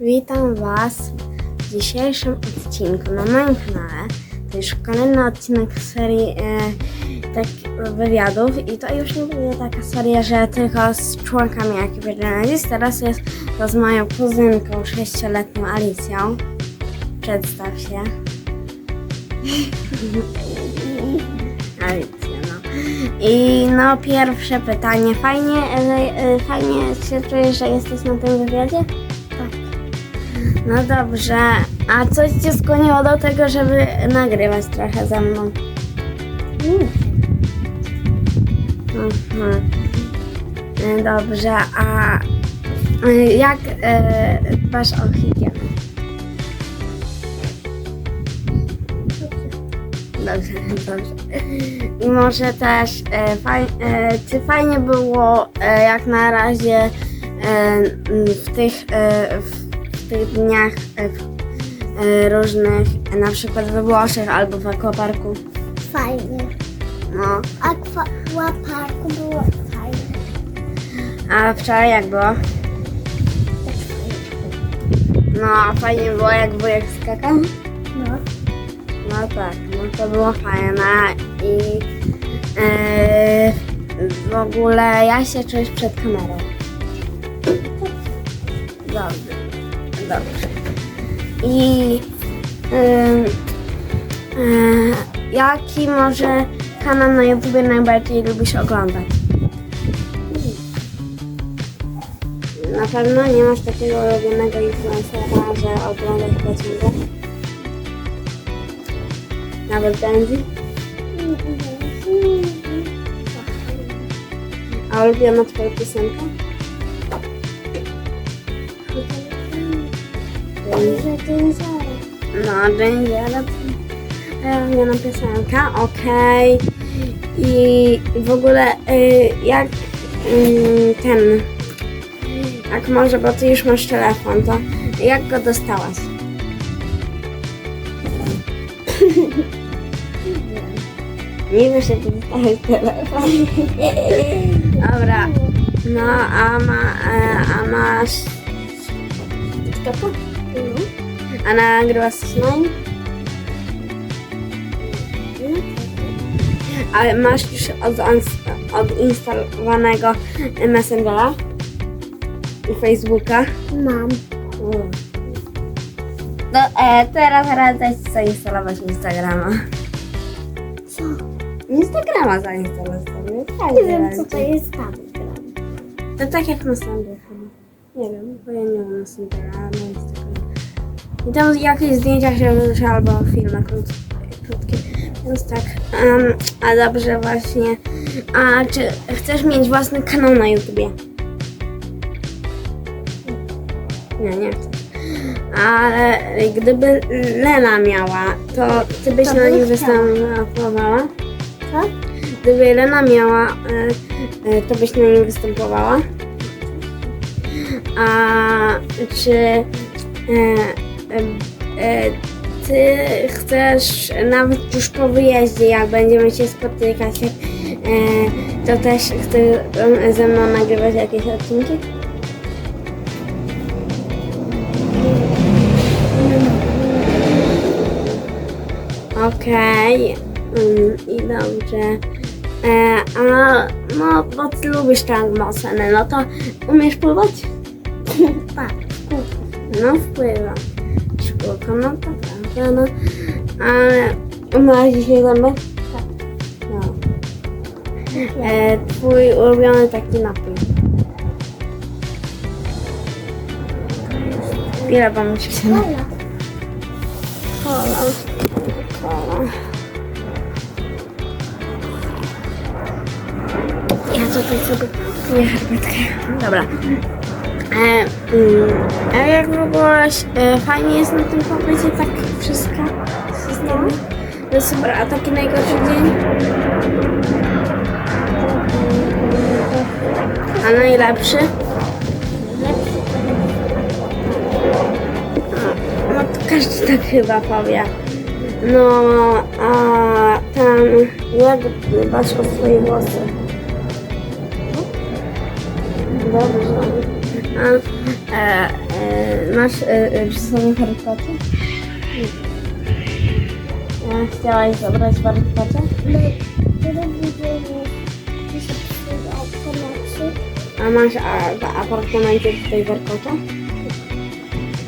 Witam Was w dzisiejszym odcinku na moim kanale. To już kolejny odcinek serii e, tak, wywiadów i to już nie będzie taka seria, że tylko z członkami ekipy Genesis. Teraz jest to z moją kuzynką, sześcioletnią Alicją. Przedstaw się. Alicja, no. I no pierwsze pytanie. Fajnie, e, e, fajnie się czujesz, że jesteś na tym wywiadzie? No dobrze, a coś cię skłoniło do tego, żeby nagrywać trochę ze mną? Mhm. E, Dobrze, a e, jak e, dbasz o higienę? Dobrze, dobrze. I może też, e, faj, e, czy fajnie było e, jak na razie e, w, tych, e, w tych dniach w, e, różnych, na przykład we Włoszech albo w akwaparku? Fajnie. No, Aquaparku było fajne. a wczoraj jak było? Też fajnie. No, fajnie było jak wujek skakał? No. No tak, no to było fajne i e, w ogóle ja się czuję przed kamerą. Dobrze, dobrze. I ym, y, jaki może kanał na YouTube najbardziej lubisz oglądać? Na pewno nie masz takiego ulubionego influencera, że oglądasz go ciągle? Nawet Benzi? A ulubiona twoja piosenka? Że zaraz. No, Jane Ulubiona piosenka, okej. I w ogóle y, jak y, ten, jak może, bo ty już masz telefon, to jak go dostałaś? Nie wiesz, jak dostałeś telefon. Dobra, no a, ma, e, a masz TikToka? A nagrywasz coś na nim? Ale masz już od, odinstalowanego Messengera i Facebooka? Mam. No, e, teraz radzę ci zainstalować Instagrama. Co? Instagrama zainstalować sobie. Tak, Nie wiem, co to jest tam. To tak jak Messenger. Nie wiem, bo ja nie mam Messengera, a mam Instagram. I tam jakieś zdjęcia się wrzuca albo filmy krót, krótkie. Więc tak. em, a dobrze właśnie. A czy chcesz mieć własny kanał na YouTubie? Nie, nie chcę. Ale gdyby Lena miała, to ty byś To na bym nim chciała. występowała? Co? Gdyby Lena miała, e, e, to byś na nim występowała? A czy e, ty chcesz nawet już po wyjeździe, jak będziemy się spotykać, e, to też chcesz e, ze mną nagrywać jakieś odcinki? Okej, mm, i dobrze. E, a no, bo ty lubisz basenę, no to umiesz pływać? Tak. No wpływa. Szkółko, no to prawda, no. Ale umiałaś dzisiaj zęby? Tak. No. E, twój ulubiony taki napój. Ile pomyśl się? Kola. Kola. Kola. Ja tutaj sobie kupuję herbatkę. Dobra. E, mm, a jak w ogóle e, fajnie jest na tym pobycie tak wszystko? System? No super, a taki najgorszy dzień? A najlepszy? No to każdy tak chyba powie. No, a tam jak dbasz o swoje włosy? Dobrze. A, e, e, masz e, e, przy sobie Harry Potter? E, chciałaś zabrać Harry Potter? No, się. A masz a, w apartamencie tutaj warkota?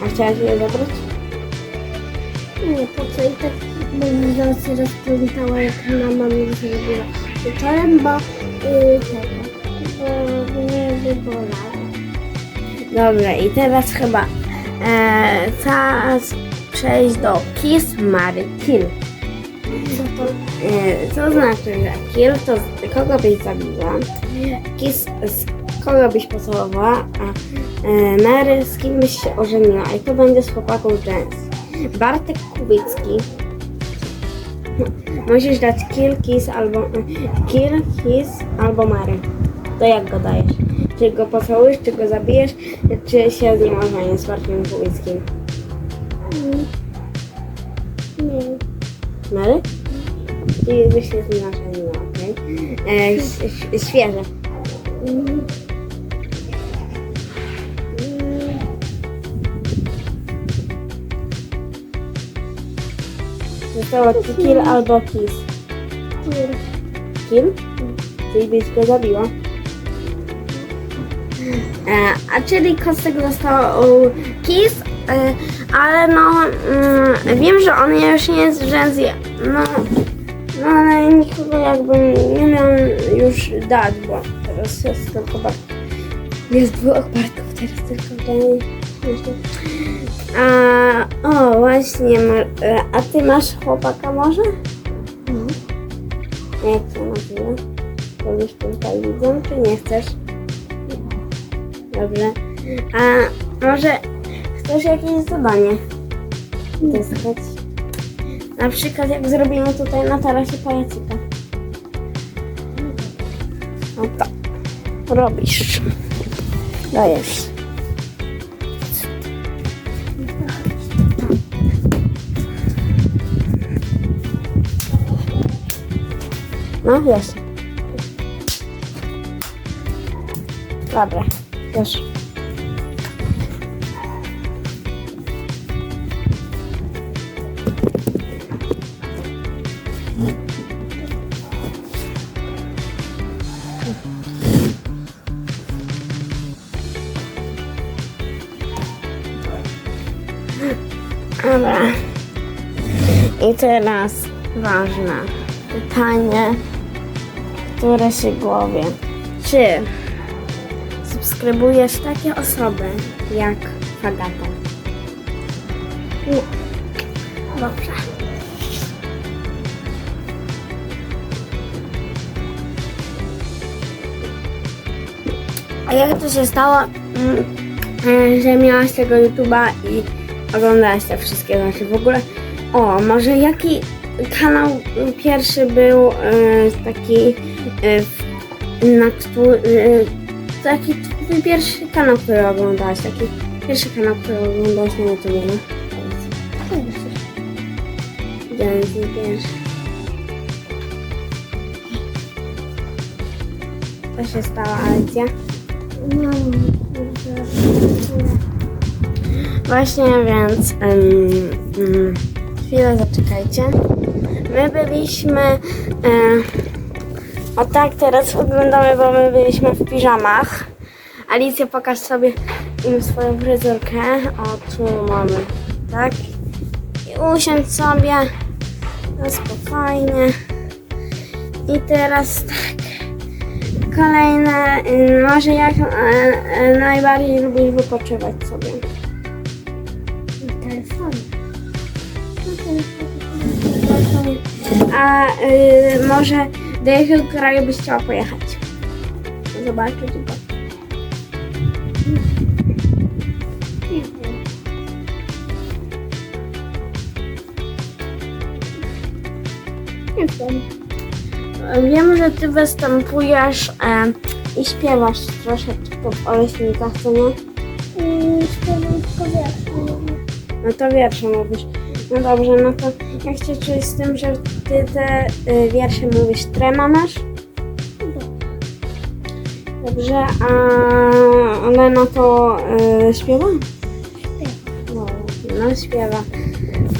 A chciałaś je zabrać? Nie, po co i tak będę zaraz rozplątała, jak mama mi zrobiła wieczorem, bo yy, tego, bo mnie. Dobra, i teraz chyba e, czas przejść do Kiss, Mary, Kill. Co to? E, co znaczy, że Kill to z kogo byś zabiła, Kiss z kogo byś pocałowała, a e, Mary z kim byś się ożeniła. I to będzie z chłopaką Jens. Bartek Kubicki. Musisz dać Kill, Kiss albo e, Kill, Kiss albo Mary. To jak go dajesz? Czy go pocałujesz, czy go zabijesz, czy się z nim ożenisz z Bartkiem Kubickim? Mm. Nie. Mary? I byś się z nim ożeniła, okej? E, ś- ś- Świeże. Mm. Zostało ci kill albo kiss. Nie. Kill? Czyli byś go zabiła. E, a czyli kostek został kiss, e, ale no mm, wiem, że on już nie jest w Z. No, no ale nikogo jakby nie miał już dać, bo teraz jest tylko Bart. Jest dwóch Bartków, teraz tylko ten. A, o, właśnie, e, a ty masz chłopaka może? A Jak się nazywa? Powiesz tutaj widzą, czy nie chcesz? Dobrze. A może chcesz jakieś zadanie zyskać? Na przykład jak zrobimy tutaj na tarasie pajacyka. No to robisz. Dajesz. No jest. Dobra, już. Dobra. I teraz ważne pytanie, które się głowie. Czy subskrybujesz takie osoby jak Fagata? Dobrze. A jak to się stało, mm, e, że miałaś tego YouTube'a i oglądałaś te wszystkie rzeczy? W ogóle, o, może jaki kanał pierwszy był e, taki, e, na który, taki twój pierwszy kanał, który oglądałaś, taki pierwszy kanał, który oglądałaś na YouTubie, no? Jeden z pierwszy. Co się stało, Alicja? No. Właśnie, więc um, um, chwilę zaczekajcie. My byliśmy. E, o tak, teraz wyglądamy, bo my byliśmy w piżamach. Alicja, pokaż sobie im swoją fryzurkę. O, tu mamy, tak? I usiądź sobie. No spokojnie. I teraz tak. Kolejne, y, może jak e, e, najbardziej lubisz wypoczywać sobie? Telefon. A y, może do jakiego kraju byś chciała pojechać? Zobaczyć. Nie wiem. Że ty występujesz e, i śpiewasz troszeczkę w oleśnikach, co nie? Mm, Śpiewam tylko wiersze. No to wiersze mówisz. No dobrze, no to jak się czujesz z tym, że ty te y, wiersze mówisz? Trema masz? Dobrze, a Lena to y, śpiewa? nam śpiewa.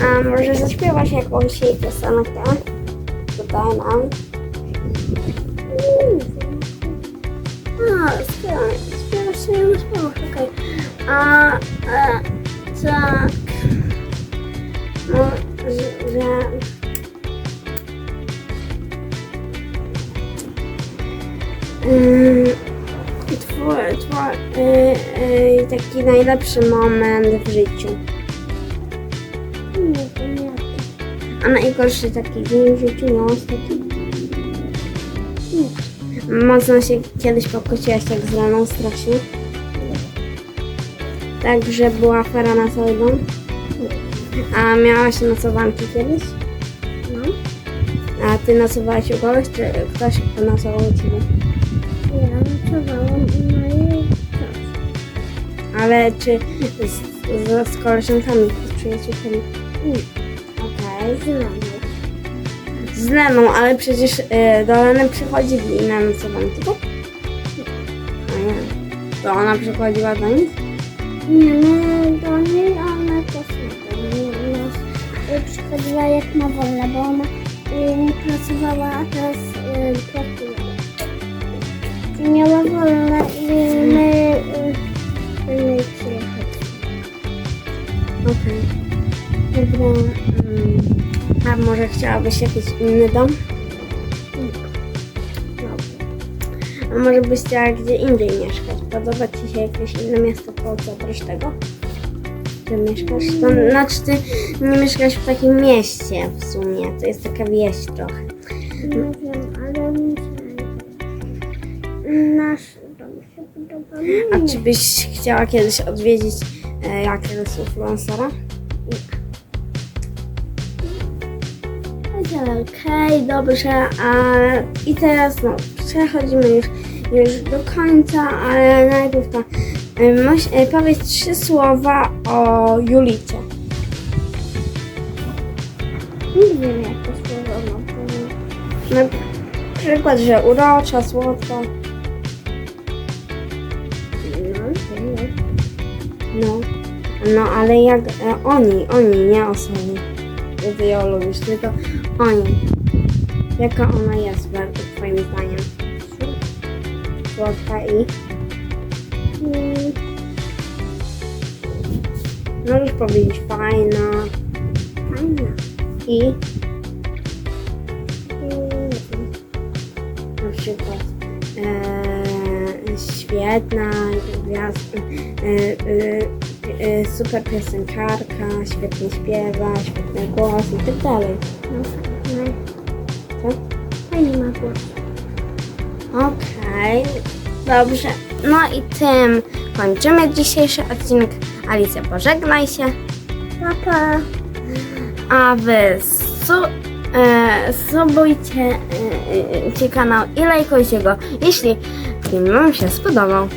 A może zaśpiewasz jakąś jej piosenkę? Tutaj nam. A, śpiewam, śpiewasz sobie na śpiewach, okej. A, e, tak. No, twój, y, y, taki najlepszy moment w życiu. A najgorszy taki dzień w życiu miałeś taki? Mocno się kiedyś pokłóciłaś tak z Leną strasznie? Tak, że była afera na cały dom? A miałaś nocowanki kiedyś? No. A ty nocowałaś u kogoś, czy ktoś nocował u ciebie? Ja nocowałam. Ale czy z, z, z koleżankami, z przyjaciółkami? Nie, Okej. z mamą. Z Leną, ale przecież y, do Leny przychodzili na nocowanki, tak? A nie. To ona przychodziła do nich? Nie, my do niej, ona. U nas y, przychodziła jak ma wolne, bo ona y, nie pracowała, a teraz y, pracuje. I miała wolne może chciałabyś jakiś inny dom? A może byś chciała gdzie indziej mieszkać? Podoba Ci się jakieś inne miasto w Polsce oprócz tego? Gdzie mieszkasz? To znaczy Ty nie mieszkasz w takim mieście w sumie. To jest taka wieś trochę. Nie wiem, ale mi się nasz dom się podoba. A czy byś chciała kiedyś odwiedzić e, jakiegoś influencera? Nie. Okej, dobrze. A, I teraz no, przechodzimy już, już do końca, ale najpierw to y, y, powiedz trzy słowa o Julicie. Nie wiem, jak to słowo mam powiedzieć. Na przykład, że urocza, słodka. No, nie. No, no ale jak e, oni, oni, nie osoby. Ty ją lubisz, tylko oni. Jaka ona jest według Twoim zdaniem? Słodka i... Mm, Możesz powiedzieć fajna Fajna. i Mm, wiem. na przykład e, świetna gwiazd, e, e, e, super piosenkarka, świetnie śpiewa, świetny głos i tak dalej. Głos. Okej, dobrze. No i tym kończymy dzisiejszy odcinek. Alicja, pożegnaj się. Papa. A wy su, e, subujcie e, e, e, kanał i lajkujcie go, jeśli film wam się spodobał.